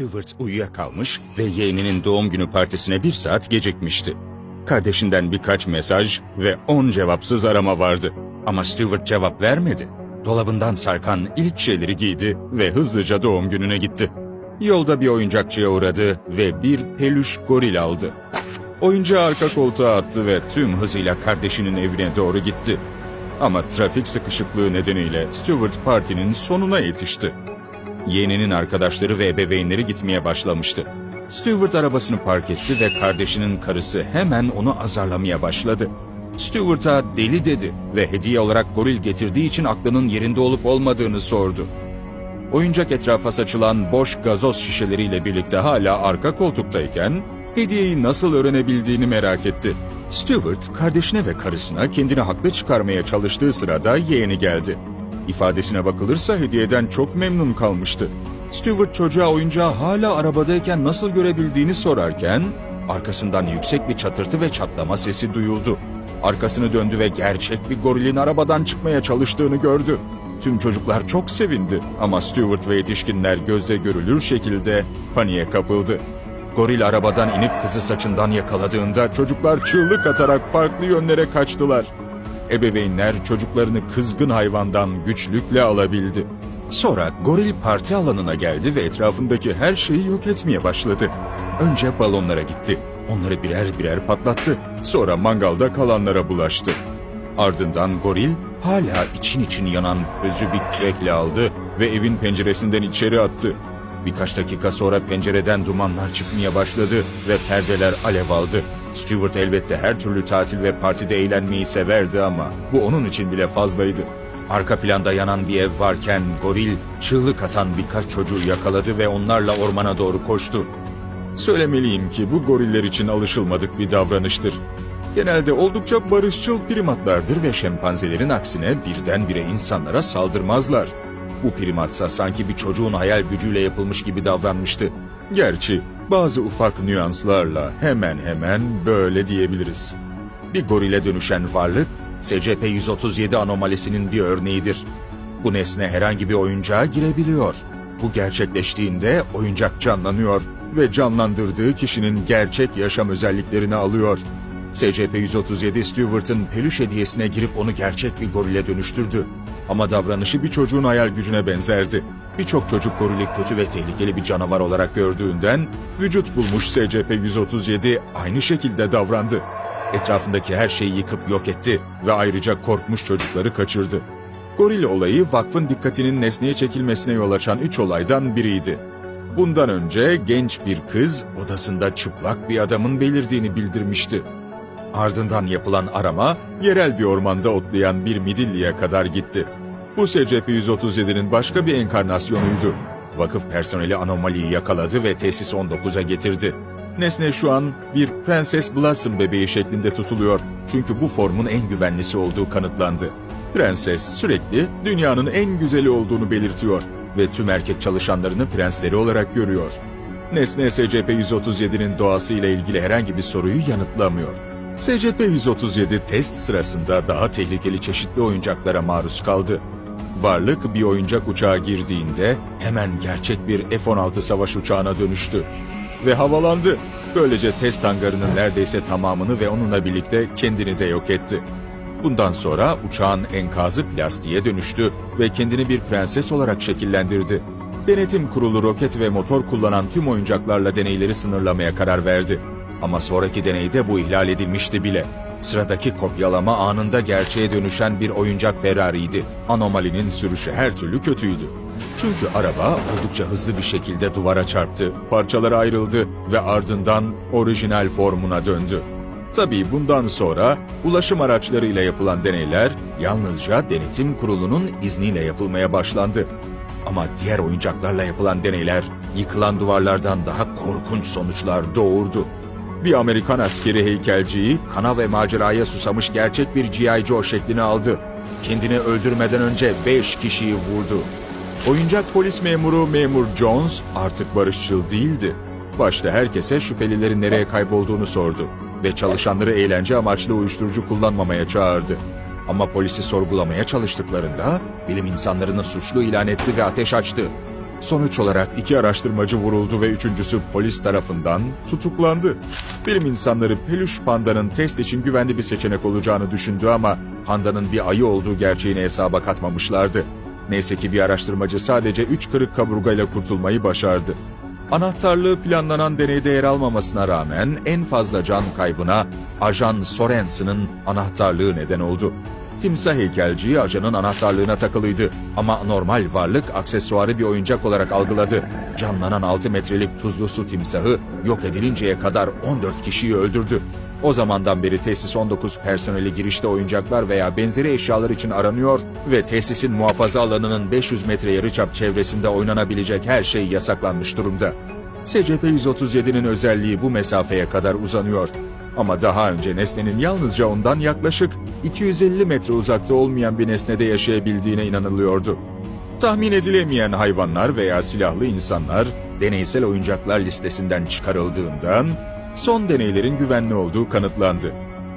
Stewart uyuyakalmış ve yeğeninin doğum günü partisine bir saat gecikmişti. Kardeşinden birkaç mesaj ve 10 cevapsız arama vardı. Ama Stewart cevap vermedi. Dolabından sarkan ilk şeyleri giydi ve hızlıca doğum gününe gitti. Yolda bir oyuncakçıya uğradı ve bir peluş goril aldı. Oyuncağı arka koltuğa attı ve tüm hızıyla kardeşinin evine doğru gitti. Ama trafik sıkışıklığı nedeniyle Stewart partinin sonuna yetişti. Yeğeninin arkadaşları ve ebeveynleri gitmeye başlamıştı. Stewart arabasını park etti ve kardeşinin karısı hemen onu azarlamaya başladı. Stewart'a deli dedi ve hediye olarak goril getirdiği için aklının yerinde olup olmadığını sordu. Oyuncak etrafa saçılan boş gazoz şişeleriyle birlikte hala arka koltuktayken hediyeyi nasıl öğrenebildiğini merak etti. Stewart kardeşine ve karısına kendini haklı çıkarmaya çalıştığı sırada yeğeni geldi. İfadesine bakılırsa hediyeden çok memnun kalmıştı. Stewart çocuğa oyuncağı hala arabadayken nasıl görebildiğini sorarken arkasından yüksek bir çatırtı ve çatlama sesi duyuldu. Arkasını döndü ve gerçek bir gorilin arabadan çıkmaya çalıştığını gördü. Tüm çocuklar çok sevindi ama Stewart ve yetişkinler gözle görülür şekilde paniğe kapıldı. Goril arabadan inip kızı saçından yakaladığında çocuklar çığlık atarak farklı yönlere kaçtılar. Ebeveynler çocuklarını kızgın hayvandan güçlükle alabildi. Sonra goril parti alanına geldi ve etrafındaki her şeyi yok etmeye başladı. Önce balonlara gitti. Onları birer birer patlattı. Sonra mangalda kalanlara bulaştı. Ardından goril hala için için yanan özü bir kürekle aldı ve evin penceresinden içeri attı. Birkaç dakika sonra pencereden dumanlar çıkmaya başladı ve perdeler alev aldı. Stewart elbette her türlü tatil ve partide eğlenmeyi severdi ama bu onun için bile fazlaydı. Arka planda yanan bir ev varken goril çığlık atan birkaç çocuğu yakaladı ve onlarla ormana doğru koştu. Söylemeliyim ki bu goriller için alışılmadık bir davranıştır. Genelde oldukça barışçıl primatlardır ve şempanzelerin aksine birdenbire insanlara saldırmazlar. Bu primatsa sanki bir çocuğun hayal gücüyle yapılmış gibi davranmıştı. Gerçi bazı ufak nüanslarla hemen hemen böyle diyebiliriz. Bir gorile dönüşen varlık SCP-137 anomalisinin bir örneğidir. Bu nesne herhangi bir oyuncağa girebiliyor. Bu gerçekleştiğinde oyuncak canlanıyor ve canlandırdığı kişinin gerçek yaşam özelliklerini alıyor. SCP-137 Stewart'ın peluş hediyesine girip onu gerçek bir gorile dönüştürdü. Ama davranışı bir çocuğun hayal gücüne benzerdi. Birçok çocuk gorili kötü ve tehlikeli bir canavar olarak gördüğünden vücut bulmuş SCP-137 aynı şekilde davrandı. Etrafındaki her şeyi yıkıp yok etti ve ayrıca korkmuş çocukları kaçırdı. Goril olayı vakfın dikkatinin nesneye çekilmesine yol açan üç olaydan biriydi. Bundan önce genç bir kız odasında çıplak bir adamın belirdiğini bildirmişti. Ardından yapılan arama yerel bir ormanda otlayan bir midilliye kadar gitti. Bu SCP-137'nin başka bir enkarnasyonuydu. Vakıf personeli anomaliyi yakaladı ve tesis 19'a getirdi. Nesne şu an bir Prenses Blossom bebeği şeklinde tutuluyor. Çünkü bu formun en güvenlisi olduğu kanıtlandı. Prenses sürekli dünyanın en güzeli olduğunu belirtiyor ve tüm erkek çalışanlarını prensleri olarak görüyor. Nesne SCP-137'nin doğası ile ilgili herhangi bir soruyu yanıtlamıyor. SCP-137 test sırasında daha tehlikeli çeşitli oyuncaklara maruz kaldı. Varlık bir oyuncak uçağa girdiğinde hemen gerçek bir F-16 savaş uçağına dönüştü ve havalandı. Böylece test hangarının neredeyse tamamını ve onunla birlikte kendini de yok etti. Bundan sonra uçağın enkazı plastiğe dönüştü ve kendini bir prenses olarak şekillendirdi. Denetim kurulu roket ve motor kullanan tüm oyuncaklarla deneyleri sınırlamaya karar verdi. Ama sonraki deneyde bu ihlal edilmişti bile. Sıradaki kopyalama anında gerçeğe dönüşen bir oyuncak Ferrari'ydi. Anomalinin sürüşü her türlü kötüydü. Çünkü araba oldukça hızlı bir şekilde duvara çarptı, parçalara ayrıldı ve ardından orijinal formuna döndü. Tabii bundan sonra ulaşım araçlarıyla yapılan deneyler yalnızca denetim kurulunun izniyle yapılmaya başlandı. Ama diğer oyuncaklarla yapılan deneyler yıkılan duvarlardan daha korkunç sonuçlar doğurdu. Bir Amerikan askeri heykelciyi kana ve maceraya susamış gerçek bir G.I. Joe şeklini aldı. Kendini öldürmeden önce beş kişiyi vurdu. Oyuncak polis memuru Memur Jones artık barışçıl değildi. Başta herkese şüphelilerin nereye kaybolduğunu sordu ve çalışanları eğlence amaçlı uyuşturucu kullanmamaya çağırdı. Ama polisi sorgulamaya çalıştıklarında bilim insanlarını suçlu ilan etti ve ateş açtı. Sonuç olarak iki araştırmacı vuruldu ve üçüncüsü polis tarafından tutuklandı. Bilim insanları peluş pandanın test için güvenli bir seçenek olacağını düşündü ama pandanın bir ayı olduğu gerçeğini hesaba katmamışlardı. Neyse ki bir araştırmacı sadece üç kırık kaburgayla kurtulmayı başardı. Anahtarlığı planlanan deneyde yer almamasına rağmen en fazla can kaybına Ajan Sorensen'ın anahtarlığı neden oldu. Timsah heykelciyi ajanın anahtarlığına takılıydı ama normal varlık aksesuarı bir oyuncak olarak algıladı. Canlanan 6 metrelik tuzlu su timsahı yok edilinceye kadar 14 kişiyi öldürdü. O zamandan beri tesis 19 personeli girişte oyuncaklar veya benzeri eşyalar için aranıyor ve tesisin muhafaza alanının 500 metre yarıçap çevresinde oynanabilecek her şey yasaklanmış durumda. SCP-137'nin özelliği bu mesafeye kadar uzanıyor. Ama daha önce nesnenin yalnızca ondan yaklaşık 250 metre uzakta olmayan bir nesnede yaşayabildiğine inanılıyordu. Tahmin edilemeyen hayvanlar veya silahlı insanlar deneysel oyuncaklar listesinden çıkarıldığından son deneylerin güvenli olduğu kanıtlandı.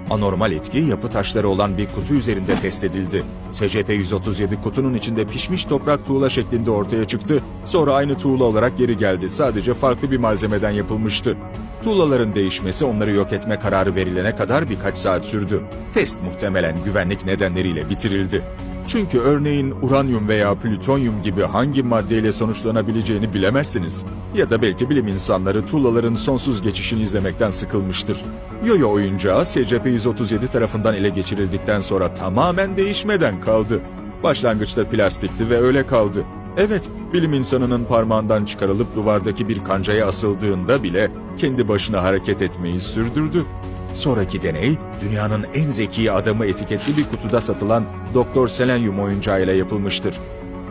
Anormal etki yapı taşları olan bir kutu üzerinde test edildi. SCP-137 kutunun içinde pişmiş toprak tuğla şeklinde ortaya çıktı. Sonra aynı tuğla olarak geri geldi. Sadece farklı bir malzemeden yapılmıştı. Tuğlaların değişmesi onları yok etme kararı verilene kadar birkaç saat sürdü. Test muhtemelen güvenlik nedenleriyle bitirildi. Çünkü örneğin uranyum veya plütonyum gibi hangi maddeyle sonuçlanabileceğini bilemezsiniz. Ya da belki bilim insanları tuğlaların sonsuz geçişini izlemekten sıkılmıştır. Yoyo oyuncağı SCP-137 tarafından ele geçirildikten sonra tamamen değişmeden kaldı. Başlangıçta plastikti ve öyle kaldı. Evet, bilim insanının parmağından çıkarılıp duvardaki bir kancaya asıldığında bile kendi başına hareket etmeyi sürdürdü. Sonraki deney, dünyanın en zeki adamı etiketli bir kutuda satılan Doktor Selenium oyuncağıyla yapılmıştır.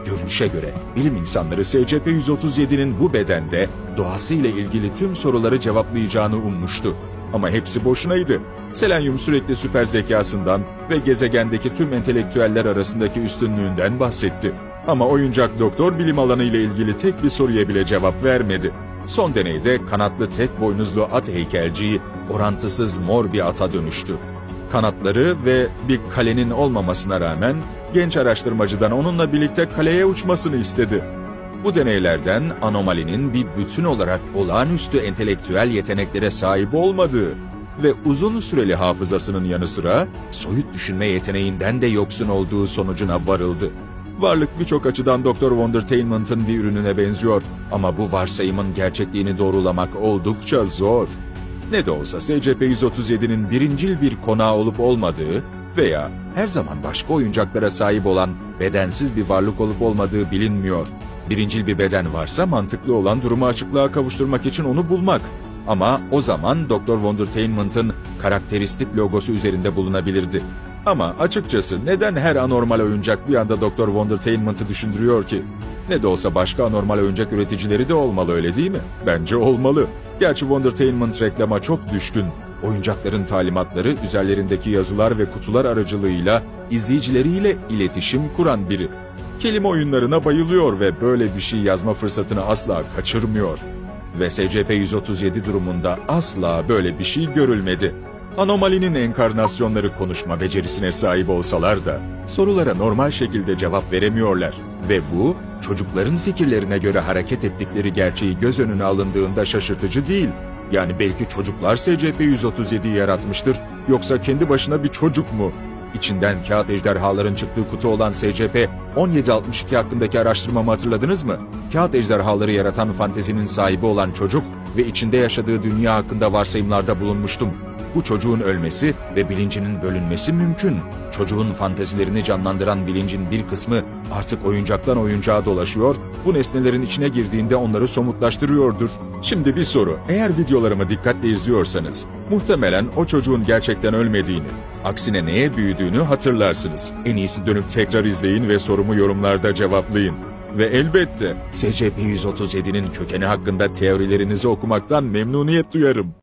Görünüşe göre bilim insanları SCP-137'nin bu bedende doğasıyla ilgili tüm soruları cevaplayacağını ummuştu. Ama hepsi boşunaydı. Selenyum sürekli süper zekasından ve gezegendeki tüm entelektüeller arasındaki üstünlüğünden bahsetti. Ama oyuncak doktor bilim alanı ile ilgili tek bir soruya bile cevap vermedi. Son deneyde kanatlı tek boynuzlu at heykelciyi orantısız mor bir ata dönüştü. Kanatları ve bir kalenin olmamasına rağmen genç araştırmacıdan onunla birlikte kaleye uçmasını istedi. Bu deneylerden anomalinin bir bütün olarak olağanüstü entelektüel yeteneklere sahip olmadığı ve uzun süreli hafızasının yanı sıra soyut düşünme yeteneğinden de yoksun olduğu sonucuna varıldı. Varlık birçok açıdan Dr. Wondertainment'ın bir ürününe benziyor ama bu varsayımın gerçekliğini doğrulamak oldukça zor. Ne de olsa SCP-137'nin birincil bir konağı olup olmadığı veya her zaman başka oyuncaklara sahip olan bedensiz bir varlık olup olmadığı bilinmiyor. Birincil bir beden varsa mantıklı olan durumu açıklığa kavuşturmak için onu bulmak. Ama o zaman Dr. Wondertainment'ın karakteristik logosu üzerinde bulunabilirdi. Ama açıkçası neden her anormal oyuncak bir anda Dr. Wondertainment'ı düşündürüyor ki? Ne de olsa başka anormal oyuncak üreticileri de olmalı öyle değil mi? Bence olmalı. Gerçi Wondertainment reklama çok düşkün. Oyuncakların talimatları üzerlerindeki yazılar ve kutular aracılığıyla izleyicileriyle iletişim kuran biri. Kelime oyunlarına bayılıyor ve böyle bir şey yazma fırsatını asla kaçırmıyor. Ve SCP-137 durumunda asla böyle bir şey görülmedi. Anomalinin enkarnasyonları konuşma becerisine sahip olsalar da sorulara normal şekilde cevap veremiyorlar. Ve bu çocukların fikirlerine göre hareket ettikleri gerçeği göz önüne alındığında şaşırtıcı değil. Yani belki çocuklar SCP-137'yi yaratmıştır yoksa kendi başına bir çocuk mu? İçinden kağıt ejderhaların çıktığı kutu olan SCP-1762 hakkındaki araştırmamı hatırladınız mı? Kağıt ejderhaları yaratan fantezinin sahibi olan çocuk ve içinde yaşadığı dünya hakkında varsayımlarda bulunmuştum. Bu çocuğun ölmesi ve bilincinin bölünmesi mümkün. Çocuğun fantezilerini canlandıran bilincin bir kısmı artık oyuncaktan oyuncağa dolaşıyor, bu nesnelerin içine girdiğinde onları somutlaştırıyordur. Şimdi bir soru, eğer videolarımı dikkatle izliyorsanız, muhtemelen o çocuğun gerçekten ölmediğini, aksine neye büyüdüğünü hatırlarsınız. En iyisi dönüp tekrar izleyin ve sorumu yorumlarda cevaplayın. Ve elbette SCP-137'nin kökeni hakkında teorilerinizi okumaktan memnuniyet duyarım.